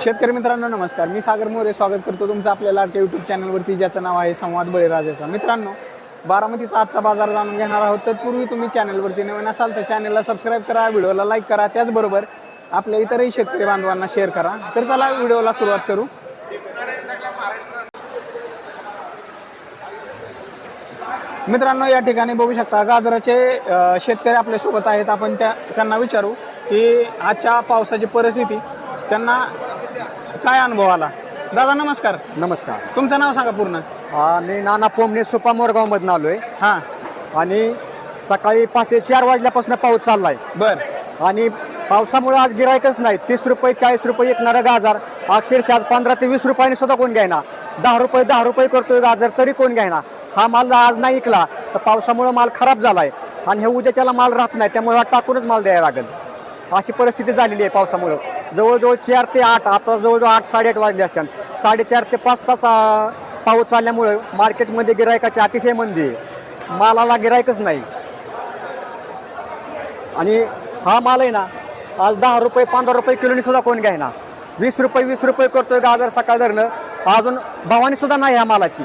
शेतकरी मित्रांनो नमस्कार. मी सागर मोरे स्वागत करतो तुमचं आपल्या लाडक्या यूट्यूब चॅनलवरती ज्याचं नाव आहे संवाद बळीराजाचा. मित्रांनो बारामतीचा आजचा बाजार जाणून घेणार आहोत तत्पूर्वी तुम्ही चॅनलवरती नवीन असाल तर चॅनलला सबस्क्राईब करा व्हिडिओला लाईक करा. त्याचबरोबर आपल्या इतरही शेतकरी बांधवांना शेअर करा. तर चला व्हिडिओला सुरुवात करू. मित्रांनो या ठिकाणी बघू शकता गाजराचे शेतकरी आपल्यासोबत आहेत. आपण त्या त्यांना विचारू की आजच्या पावसाची परिस्थिती त्यांना काय अनुभव आला? दादा नमस्कार. नमस्कार. तुमचं नाव सांगा पूर्ण. आ, मी नाना पोमणे सुपा मोरगावमधून आलो आहे हां. आणि सकाळी पहाटे चार वाजल्यापासून पाऊस चाललाय. बर. आणि पावसामुळे आज गिरायकच नाही. तीस रुपये चाळीस रुपये विकणारा गाजर अक्षरशः आज पंधरा ते वीस रुपयाने सुद्धा कोण घ्यायना दहा रुपये दहा रुपये करतोय गाजर तरी कोण घ्यायना हा माल आज नाही विकला. तर पावसामुळे माल खराब झालाय. आणि हे उद्याच्याला माल राहत नाही. त्यामुळे हा टाकूनच माल द्यायला लागेल. अशी परिस्थिती झालेली आहे पावसामुळं. जवळजवळ चार ते आठ आता जवळजवळ आठ साडेआठ वाजले असतात साडेचार ते पाच तास पाऊस चालल्यामुळं मार्केटमध्ये गिरायकाची अतिशय मंदी आहे. मालाला गिरायकच नाही. आणि हा माल आहे ना आज दहा रुपये पंधरा रुपये किलोनी सुद्धा कोण घ्यायना वीस रुपये वीस रुपये करतोय गाजर सकाळ धरणं. अजून भावानी सुद्धा नाही ह्या मालाची.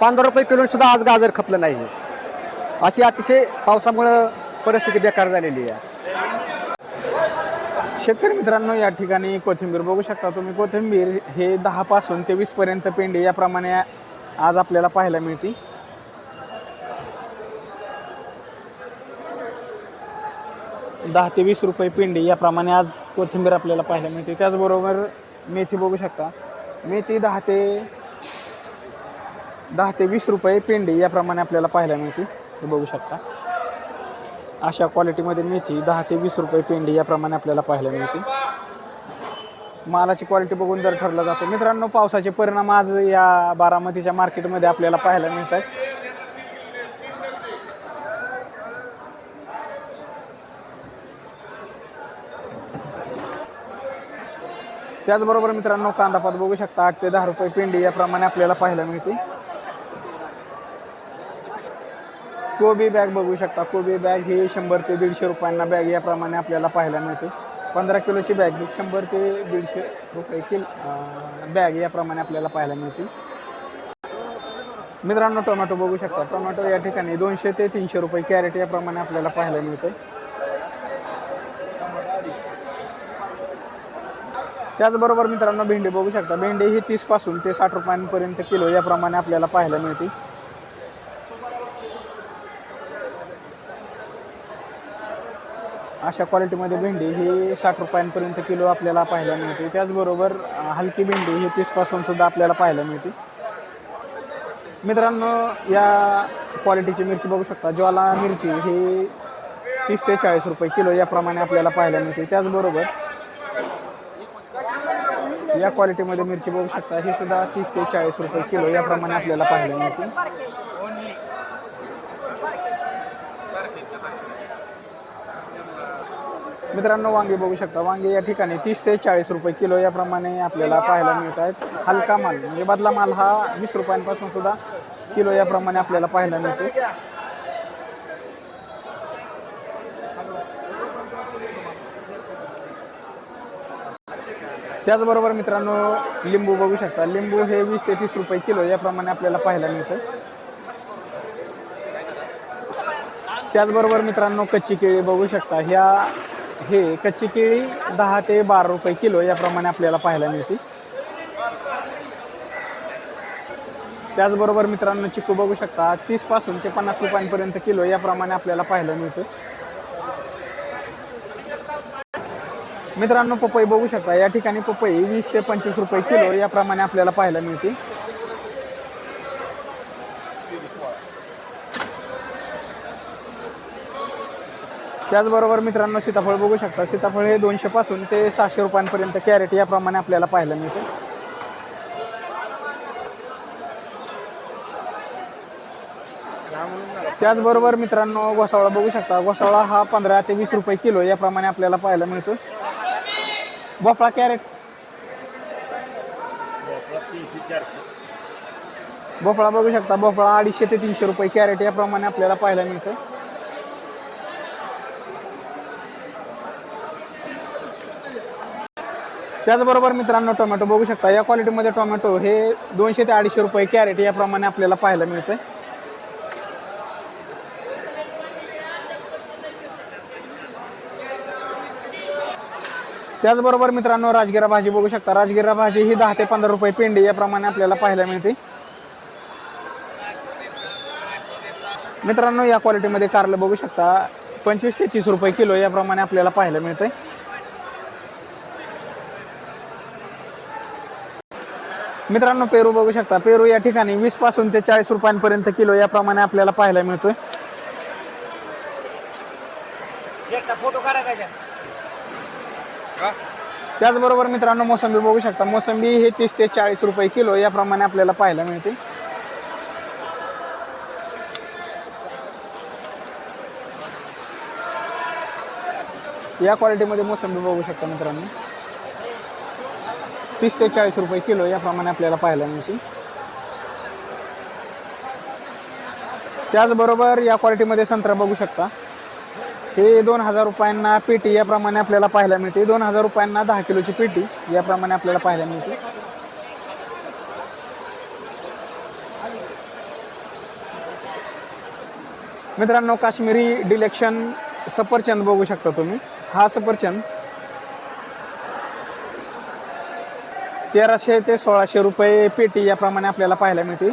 पंधरा रुपये किलोनी सुद्धा आज गाजर खपलं नाही. अशी अतिशय पावसामुळं परिस्थिती बेकार झालेली आहे. शेतकरी मित्रांनो या ठिकाणी कोथिंबीर बघू शकता तुम्ही. कोथिंबीर हे दहा पासून ते वीस पर्यंत पेंडी याप्रमाणे आज आपल्याला पाहायला मिळते. दहा ते वीस रुपये पेंडी याप्रमाणे आज कोथिंबीर आपल्याला पाहायला मिळते. त्याचबरोबर मेथी बघू शकता. मेथी दहा ते दहा ते वीस रुपये पेंडी याप्रमाणे आपल्याला पाहायला मिळते. हे बघू शकता. अशा क्वालिटीमध्ये मेथी दहा ते वीस रुपये पेंडी याप्रमाणे आपल्याला पाहायला मिळते. मालाची क्वालिटी बघून जर ठरलं जातं मित्रांनो पावसाचे परिणाम आज या बारामतीच्या मार्केटमध्ये आपल्याला पाहायला मिळतात. त्याचबरोबर मित्रांनो कांदापात बघू शकता आठ ते दहा रुपये पेंडी याप्रमाणे आपल्याला पाहायला मिळते. कोबी बॅग बघू शकता. कोबी बॅग ही शंभर ते दीडशे रुपयांना बॅग याप्रमाणे आपल्याला पाहायला मिळते. पंधरा किलोची बॅग ही शंभर ते दीडशे रुपये किल बॅग याप्रमाणे आपल्याला पाहायला मिळते. मित्रांनो टोमॅटो बघू शकता. टोमॅटो या ठिकाणी दोनशे ते तीनशे रुपये कॅरेट याप्रमाणे आपल्याला पाहायला मिळते. त्याचबरोबर मित्रांनो भेंडी बघू शकता. भेंडी ही तीसपासून ते साठ रुपयांपर्यंत किलो याप्रमाणे आपल्याला पाहायला मिळते. अशा क्वालिटीमध्ये भेंडी ही साठ रुपयांपर्यंत किलो आपल्याला पाहायला मिळते. त्याचबरोबर हलकी भेंडी ही तीसपासून सुद्धा आपल्याला पाहायला मिळते. मित्रांनो या क्वालिटीची मिरची बघू शकता. ज्वाला मिरची ही तीस ते चाळीस रुपये किलो याप्रमाणे आपल्याला पाहायला मिळते. त्याचबरोबर या क्वालिटीमध्ये मिरची बघू शकता. ही सुद्धा तीस ते चाळीस रुपये किलो याप्रमाणे आपल्याला पाहायला मिळते. मित्रांनो वांगे बघू शकता. वांगे या ठिकाणी तीस ते चाळीस रुपये किलो याप्रमाणे आपल्याला पाहायला मिळत आहेत हलका माल म्हणजे बदला माल हा वीस रुपयांपासून सुद्धा किलो याप्रमाणे आपल्याला पाहायला मिळतो. त्याचबरोबर मित्रांनो लिंबू बघू शकता. लिंबू हे वीस ते तीस रुपये किलो याप्रमाणे आपल्याला पाहायला मिळतं त्याचबरोबर मित्रांनो कच्ची केळी बघू शकता. ह्या हे कच्ची केळी दहा ते बारा रुपये किलो याप्रमाणे आपल्याला पाहायला मिळते. त्याचबरोबर मित्रांनो चिकू बघू शकता तीसपासून ते पन्नास रुपयांपर्यंत किलो याप्रमाणे आपल्याला पाहायला मिळतं. मित्रांनो पपई बघू शकता या ठिकाणी पपई वीस ते पंचवीस रुपये किलो याप्रमाणे आपल्याला पाहायला मिळते. त्याचबरोबर मित्रांनो सीताफळ बघू शकता. सीताफळ हे दोनशे पासून ते सहाशे रुपयांपर्यंत कॅरेट याप्रमाणे आपल्याला पाहायला मिळते. त्याचबरोबर मित्रांनो घोसावळा बघू शकता. घोसावळा हा पंधरा ते वीस रुपये किलो याप्रमाणे आपल्याला पाहायला मिळतो. भोपळा कॅरेट. भोपळा बघू शकता. भोपळा अडीचशे ते तीनशे रुपये कॅरेट याप्रमाणे आपल्याला पाहायला मिळतं. त्याचबरोबर मित्रांनो टोमॅटो बघू शकता. या क्वालिटीमध्ये टोमॅटो हे दोनशे ते अडीचशे रुपये कॅरेट याप्रमाणे आपल्याला पाहायला मिळतंय. त्याचबरोबर मित्रांनो राजगिरा भाजी बघू शकता. राजगिरा भाजी ही दहा ते पंधरा रुपये पेंडी याप्रमाणे आपल्याला पाहायला मिळते. मित्रांनो या क्वालिटीमध्ये कारलं बघू शकता. पंचवीस ते तीस रुपये किलो याप्रमाणे आपल्याला पाहायला मिळतंय. मित्रांनो पेरू बघू शकता. पेरू या ठिकाणी वीसपासून ते चाळीस रुपयांपर्यंत किलो याप्रमाणे आपल्याला पाहायला मिळतोय. त्याचबरोबर मित्रांनो मोसंबी बघू शकता. मोसंबी हे तीस ते चाळीस रुपये किलो याप्रमाणे आपल्याला पाहायला मिळते. या क्वालिटीमध्ये मोसंबी बघू शकता मित्रांनो. तीस ते चाळीस रुपये किलो याप्रमाणे आपल्याला पाहायला मिळते त्याचबरोबर या क्वालिटीमध्ये संत्रा बघू शकता. हे दोन हजार रुपयांना पेटी याप्रमाणे आपल्याला पाहायला मिळते. दोन हजार रुपयांना दहा किलोची पेटी याप्रमाणे आपल्याला पाहायला मिळते. मित्रांनो काश्मीरी डिलेक्शन सफरचंद बघू शकता तुम्ही. हा सफरचंद तेराशे ते सोळाशे रुपये पेटी याप्रमाणे आपल्याला पाहायला मिळते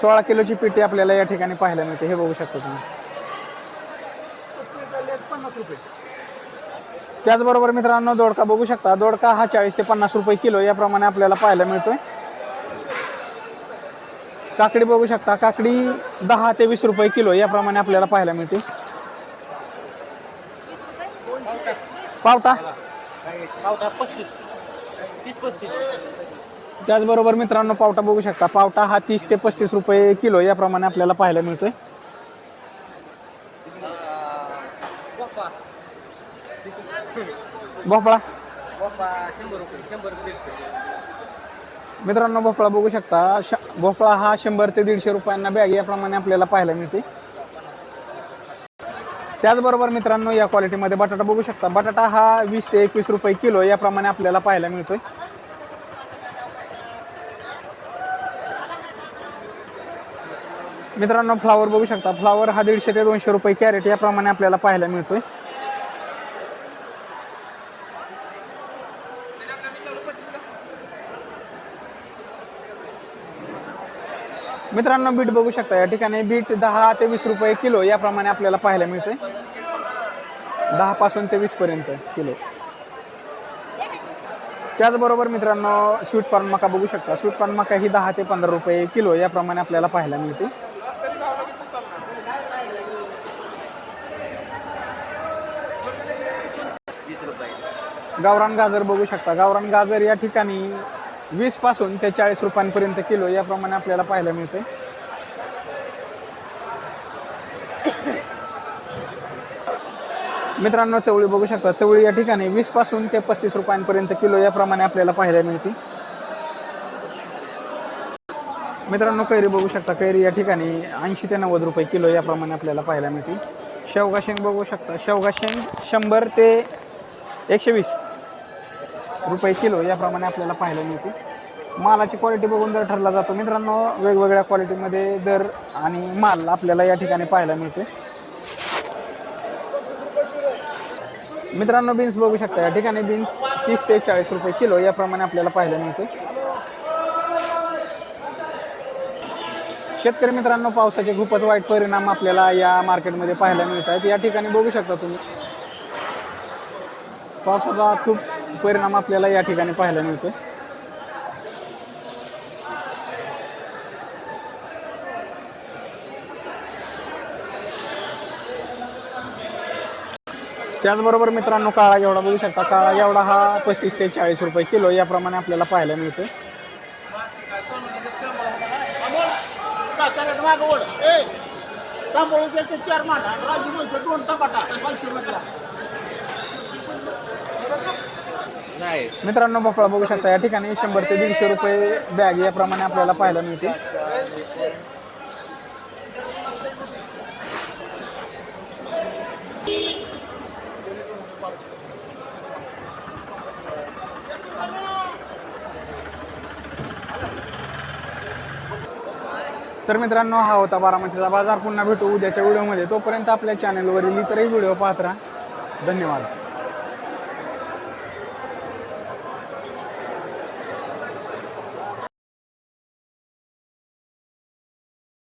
सोळा किलोची पेटी आपल्याला या ठिकाणी पाहायला मिळते. हे बघू शकता तुम्ही. त्याचबरोबर मित्रांनो दोडका बघू शकता. दोडका हा चाळीस ते पन्नास रुपये किलो याप्रमाणे आपल्याला पाहायला मिळतोय. काकडी बघू शकता. काकडी दहा ते वीस रुपये किलो याप्रमाणे आपल्याला पाहायला मिळते. पावटा. पावटा पस्तीस. तीस पस्तीस. त्याचबरोबर मित्रांनो पावटा बघू शकता. पावटा हा तीस ते पस्तीस रुपये किलो याप्रमाणे आपल्याला पाहायला मिळतोय. भोपळा मित्रांनो भोपळा बघू शकता. भोपळा हा शंभर ते दीडशे रुपयांना बॅग याप्रमाणे आपल्याला पाहायला मिळते त्याचबरोबर मित्रांनो या क्वालिटीमध्ये बटाटा बघू शकता. बटाटा हा वीस ते एकवीस रुपये किलो याप्रमाणे आपल्याला पाहायला मिळतोय. मित्रांनो फ्लावर बघू शकता. फ्लावर हा दीडशे ते दोनशे रुपये कॅरेट याप्रमाणे आपल्याला पाहायला मिळतोय. मित्रांनो बीट बघू शकता. या ठिकाणी बीट दहा ते वीस रुपये किलो याप्रमाणे आपल्याला पाहायला मिळते दहा पासून ते वीस पर्यंत किलो. त्याचबरोबर मित्रांनो स्वीट कॉर्न मका बघू शकता. स्वीट कॉर्न मका ही दहा ते पंधरा रुपये किलो याप्रमाणे आपल्याला पाहायला मिळते. गावरान गाजर बघू शकता. गावरान गाजर या ठिकाणी वीसपासून ते चाळीस रुपयांपर्यंत किलो याप्रमाणे आपल्याला पाहायला मिळते मित्रांनो चवळी बघू शकता. चवळी या ठिकाणी वीसपासून ते पस्तीस रुपयांपर्यंत किलो याप्रमाणे आपल्याला पाहायला मिळते. मित्रांनो कैरी बघू शकता. कैरी या ठिकाणी ऐंशी ते नव्वद रुपये किलो याप्रमाणे आपल्याला पाहायला मिळते. शेवगा शेंग बघू शकता. शेवगा शेंग शंभर ते एकशे वीस. रुपये किलो याप्रमाणे आपल्याला पाहायला मिळते. मालाची क्वालिटी बघून दर ठरला जातो मित्रांनो वेगवेगळ्या क्वालिटीमध्ये दर आणि माल आपल्याला या ठिकाणी पाहायला मिळते. मित्रांनो बीन्स बघू शकता या ठिकाणी बीन्स तीस ते चाळीस रुपये किलो याप्रमाणे आपल्याला पाहायला मिळते. शेतकरी मित्रांनो पावसाचे खूपच वाईट परिणाम आपल्याला या मार्केटमध्ये पाहायला मिळत आहेत. या ठिकाणी बघू शकता तुम्ही पावसाचा खूप परिणाम आपल्याला या ठिकाणी पाहायला मिळतो त्याचबरोबर मित्रांनो काळा एवढा बघू शकता. काळा एवढा हा पस्तीस ते चाळीस रुपये किलो याप्रमाणे आपल्याला पाहायला मिळतो चार मित्रांनो भोपळा बघू शकता. या ठिकाणी शंभर ते दीडशे रुपये बॅग याप्रमाणे आपल्याला पाहायला मिळते तर मित्रांनो हा होता बारामतीचा बाजार. पुन्हा भेटू उद्याच्या व्हिडिओमध्ये. तोपर्यंत आपल्या चॅनलवरील इतरही व्हिडिओ पाहत राहा. धन्यवाद.